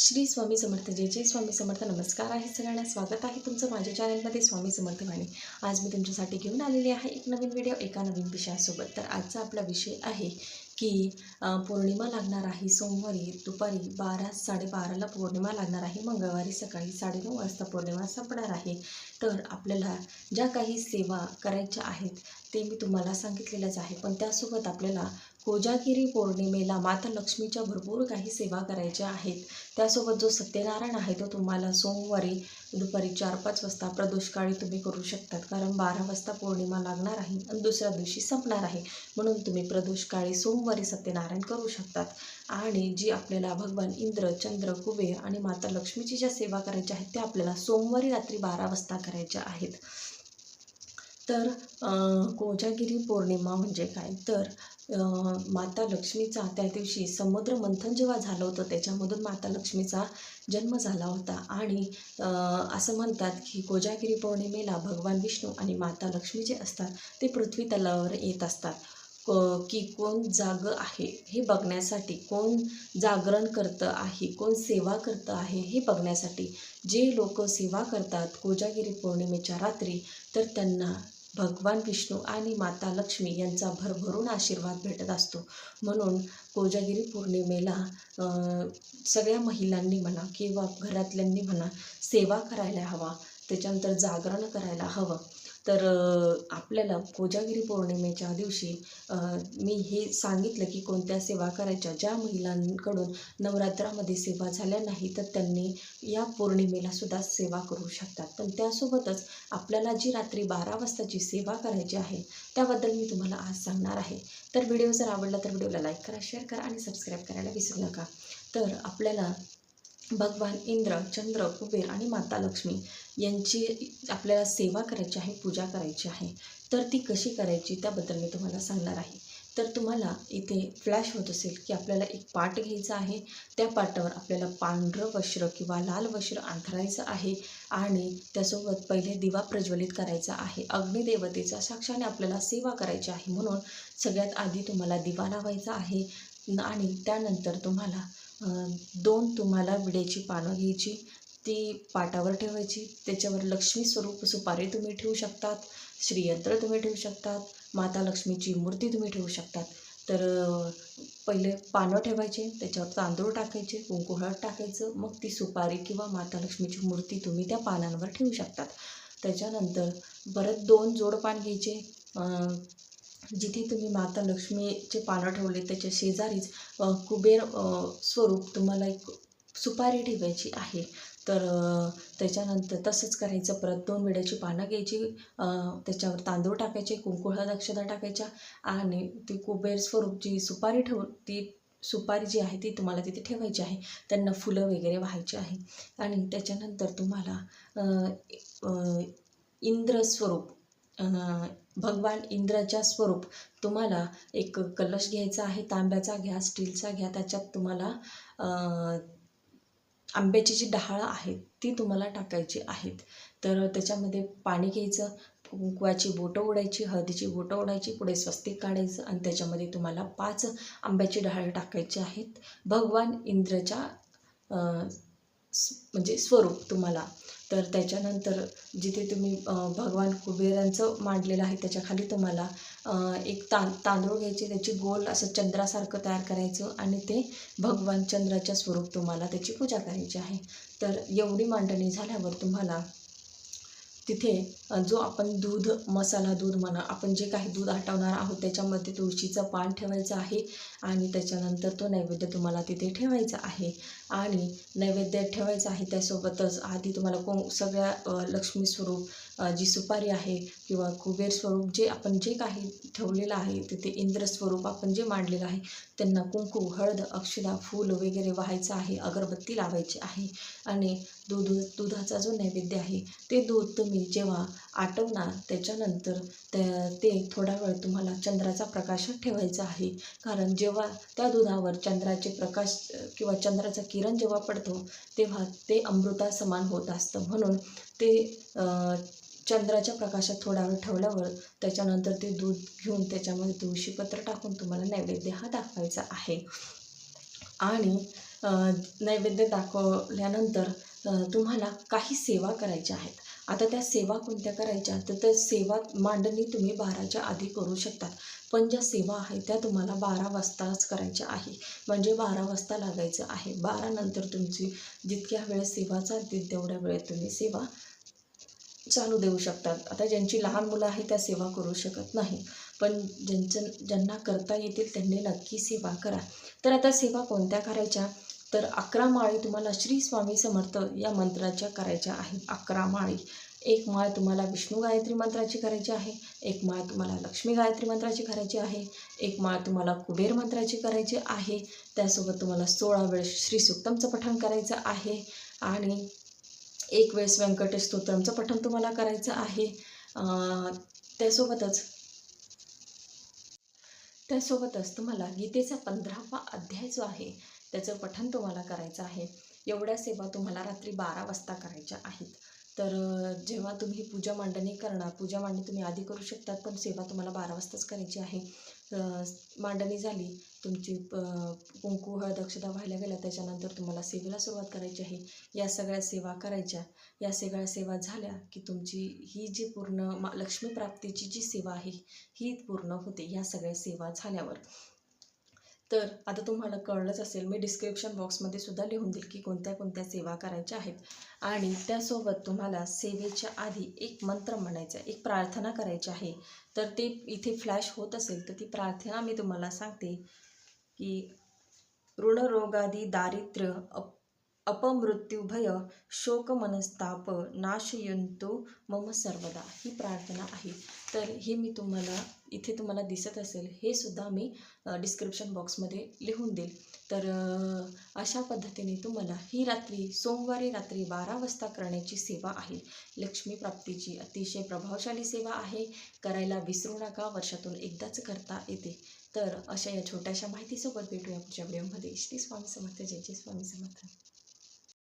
श्री स्वामी समर्थ जय जय स्वामी समर्थ. नमस्कार आहे सगळ्यांना. स्वागत आहे तुमचं माझ्या चॅनलमध्ये स्वामी समर्थ वाणी. आज मी तुमच्यासाठी घेऊन आलेली आहे एक नवीन व्हिडिओ एका नवीन विषयासोबत. तर आजचा आपला विषय आहे की पौर्णिमा लागणार आहे सोमवारी दुपारी बारा साडेबाराला पौर्णिमा लागणार आहे. मंगळवारी सकाळी साडेनऊ वाजता पौर्णिमा संपणार आहे. तर आपल्याला ज्या काही सेवा करायच्या आहेत ते मी तुम्हाला सांगितलेलंच आहे. पण त्यासोबत आपल्याला कोजागिरी पौर्णिमेला माता लक्ष्मीच्या भरपूर काही सेवा करायच्या आहेत. त्यासोबत जो सत्यनारायण आहे तो तुम्हाला सोमवारी दुपारी चार पाच वाजता प्रदोषकाळी तुम्ही करू शकतात. कारण बारा वाजता पौर्णिमा लागणार आहे आणि दुसऱ्या दिवशी संपणार आहे. म्हणून तुम्ही प्रदोषकाळी सोमवारी सत्यनारायण करू शकतात. आणि जी आपल्याला भगवान इंद्र चंद्र कुबेर आणि माता लक्ष्मीची ज्या सेवा करायच्या आहेत त्या आपल्याला सोमवारी रात्री बारा वाजता करायच्या आहेत. तर कोजागिरी पौर्णिमा म्हणजे काय? तर माता लक्ष्मीचा त्या दिवशी समुद्र मंथन जेव्हा झालं होतं त्याच्यामधून माता लक्ष्मीचा जन्म झाला होता. आणि असं म्हणतात की कोजागिरी पौर्णिमेला भगवान विष्णू आणि माता लक्ष्मी जे असतात ते पृथ्वी तलावर येत असतात. क- की कोण जाग आहे हे बघण्यासाठी कोण जागरण करतं आहे कोण सेवा करतं आहे हे बघण्यासाठी जे लोक सेवा करतात कोजागिरी पौर्णिमेच्या रात्री तर त्यांना भगवान विष्णू आणि माता लक्ष्मी यांचा भरभरून आशीर्वाद भेटत असतो. म्हणून कोजागिरी पौर्णिमेला सगळ्या महिलांनी म्हणा किंवा घरातल्यांनी म्हणा सेवा करायला हवा. त्याच्यानंतर जागरण करायला हवं. तर आपल्याला कोजागिरी पौर्णिमेच्या दिवशी मी हे सांगितलं की कोणत्या सेवा करायच्या? ज्या महिलांकडून नवरात्रामध्ये सेवा झाल्या नाही तर त्यांनी या पौर्णिमेला सुद्धा सेवा करू शकतात. पण त्यासोबतच आपल्याला जी रात्री बारा वाजताची सेवा करायची आहे त्याबद्दल मी तुम्हाला आज सांगणार आहे. तर व्हिडिओ जर आवडला तर व्हिडिओला लाईक करा शेअर करा आणि सबस्क्राईब करायला विसरू नका. तर आपल्याला भगवान इंद्र चंद्र कुबेर आणि माता लक्ष्मी यांची आपल्याला सेवा करायची आहे पूजा करायची आहे. तर ती कशी करायची त्याबद्दल मी तुम्हाला सांगणार आहे. तर तुम्हाला इथे फ्लॅश होत असेल की आपल्याला एक पाट घ्यायचा आहे. त्या पाटावर आपल्याला पांढरं वस्त्र किंवा लाल वस्त्र अंथरायचं आहे आणि त्यासोबत पहिले दिवा प्रज्वलित करायचा आहे. अग्निदेवतेचा साक्षाने आपल्याला सेवा करायची आहे म्हणून सगळ्यात आधी तुम्हाला दिवा लावायचा आहे आणि त्यानंतर तुम्हाला दोन तुम्हाला विड्याची पानं घ्यायची ती पाटावर ठेवायची. त्याच्यावर लक्ष्मी स्वरूप सुपारी तुम्ही ठेवू शकतात श्रीयंत्र तुम्ही ठेवू शकतात माता लक्ष्मीची मूर्ती तुम्ही ठेवू शकतात. तर पहिले पानं ठेवायचे त्याच्यावर तांदूळ टाकायचे कुंकू हळद टाकायचं मग ती सुपारी किंवा माता लक्ष्मीची मूर्ती तुम्ही त्या पानांवर ठेवू शकतात. त्याच्यानंतर परत दोन जोड पान घ्यायचे जिथे तुम्ही माता लक्ष्मीचे पानं ठेवले त्याच्या शेजारीच कुबेर स्वरूप तुम्हाला एक सुपारी ठेवायची आहे. तर त्याच्यानंतर तसंच करायचं. परत दोन वेड्याची पानं घ्यायची त्याच्यावर तांदूळ टाकायचे कुंकुळा दक्षता टाकायच्या आणि ती कुबेर स्वरूप जी सुपारी ठेवून ती सुपारी जी आहे ती तुम्हाला तिथे ठेवायची आहे. त्यांना फुलं वगैरे व्हायची आहे. आणि त्याच्यानंतर तुम्हाला इंद्रस्वरूप भगवान इंद्राच्या स्वरूप. तुम्हाला एक कलश घ्यायचा आहे तांब्याचा घ्या स्टीलचा घ्या त्याच्यात तुम्हाला आंब्याची जी डहाळं आहेत ती तुम्हाला टाकायची आहेत. तर त्याच्यामध्ये पाणी घ्यायचं कुंकवाची बोटं ओढायची हळदीची बोटं ओढायची पुढे स्वस्तिक काढायचं आणि त्याच्यामध्ये तुम्हाला पाच आंब्याची डहाळं टाकायची आहेत. भगवान इंद्रच्या म्हणजे स्वरूप तुम्हाला. तर त्याच्यानंतर जिथे तुम्ही भगवान कुबेरांचं मांडलेलं आहे त्याच्याखाली तुम्हाला एक तां तांदूळ घ्यायचे त्याची गोल असं चंद्रासारखं तयार करायचं आणि ते भगवान चंद्राच्या स्वरूप तुम्हाला त्याची पूजा करायची आहे. तर एवढी मांडणी झाल्यावर तुम्हाला तिथे जो आपण दूध मसाला दूध म्हणा आपण जे काही दूध आटवणार आहोत त्याच्यामध्ये तुळशीचं पान ठेवायचं आहे आणि त्याच्यानंतर तो नैवेद्य तुम्हाला तिथे ठेवायचा आहे. आणि नैवेद्य ठेवायचं आहे त्यासोबतच आधी तुम्हाला को सगळ्या लक्ष्मी स्वरूप जी सुपारी आहे किंवा कुबेर स्वरूप जे आपण जे काही ठेवलेलं आहे तिथे इंद्र स्वरूप आपण जे मांडलेलं आहे त्यांना कुंकू हळद अक्षदा फूल वगैरे व्हायचं आहे अगरबत्ती लावायची आहे आणि दूध दुधाचा जो नैवेद्य आहे ते दूध तुम्ही जेव्हा आटवणार त्याच्यानंतर त्या ते थोडा वेळ तुम्हाला चंद्राचा प्रकाश ठेवायचा आहे. कारण जेव्हा त्या दुधावर चंद्राचे प्रकाश किंवा चंद्राचा किरण जेव्हा पडतो तेव्हा ते अमृता समान होत असतं. म्हणून ते चंद्राच्या प्रकाशात थोडा वेळ ठेवल्यावर त्याच्यानंतर ते दूध घेऊन त्याच्यामध्ये तुळशीपत्र टाकून तुम्हाला नैवेद्य हा दाखवायचा आहे. आणि नैवेद्य दाखवल्यानंतर तुम्हाला काही सेवा करायच्या आहेत. आता त्या सेवा कोणत्या करायच्या तर त्या सेवा मांडणी तुम्ही बाराच्या आधी करू शकतात. पण ज्या सेवा आहेत त्या तुम्हाला बारा वाजताच करायच्या आहे. म्हणजे बारा वाजता लागायचं आहे. बारानंतर तुमची जितक्या वेळेस सेवा चालतील तेवढ्या वेळेत तुम्ही सेवा चालू देऊ शकतात. आता ज्यांची लहान मुलं आहेत त्या सेवा करू शकत नाही. पण ज्यांचं ज्यांना करता येतील त्यांनी नक्की सेवा करा. तर आता सेवा कोणत्या करायच्या? तर अकरा माळी तुम्हाला श्री स्वामी समर्थ या मंत्राच्या करायच्या आहेत. अकरा माळी. एक माळ तुम्हाला विष्णू गायत्री मंत्राची करायची आहे. एक माळ तुम्हाला लक्ष्मी गायत्री मंत्राची करायची आहे. एक माळ तुम्हाला कुबेर मंत्राची करायची आहे. त्यासोबत तुम्हाला सोळा वेळ श्री सुक्तमचं पठण करायचं आहे. आणि एक वेळेस व्यंकटेश स्तोत्रमचं पठण तुम्हाला करायचं आहे. त्यासोबतच त्यासोबतच तुम्हाला गीतेचा पंधरावा अध्याय जो आहे त्याचं पठण तुम्हाला करायचं आहे. एवढ्या सेवा तुम्हाला रात्री बारा वाजता करायच्या आहेत. तर जेव्हा तुम्ही पूजा मांडणी करणार पूजा मांडणी तुम्ही आधी करू शकतात पण सेवा तुम्हाला बारा वाजताच करायची आहे. मांडणी झाली तुमची कुंकू हळद अक्षता व्हायला गेल्या त्याच्यानंतर तुम्हाला सेवेला सुरुवात करायची आहे. या सगळ्या सेवा करायच्या. या सगळ्या सेवा झाल्या की तुमची ही जी पूर्ण मा लक्ष्मी प्राप्तीची जी सेवा आहे ही पूर्ण होते या सगळ्या सेवा झाल्यावर. तर आता तुम्हाला कळलंच असेल मी डिस्क्रिप्शन बॉक्समध्ये सुद्धा लिहून देईल की कोणत्या कोणत्या सेवा करायच्या आहेत. आणि त्यासोबत तुम्हाला सेवेच्या आधी एक मंत्र म्हणायचा आहे, एक प्रार्थना करायची आहे. तर ते इथे फ्लॅश होत असेल तर ती प्रार्थना मी तुम्हाला सांगते की ऋणरोगादी दारिद्र्य अप अपमृत्युभय शोक मनस्ताप नाशयंतो मम सर्वदा ही प्रार्थना आहे. तर हे मी तुम्हाला इथे तुम्हाला दिसत असेल हे सुद्धा मी डिस्क्रिप्शन बॉक्समध्ये लिहून देईल. तर अशा पद्धतीने तुम्हाला ही रात्री सोमवारी रात्री बारा वाजता करण्याची सेवा आहे. लक्ष्मी प्राप्तीची अतिशय प्रभावशाली सेवा आहे. करायला विसरू नका वर्षातून एकदाच करता येते. तर अशा या छोट्याशा माहितीसोबत भेटूया पुढच्या व्हिडिओमध्ये. श्री स्वामी समर्थ. जय जय स्वामी समर्थ.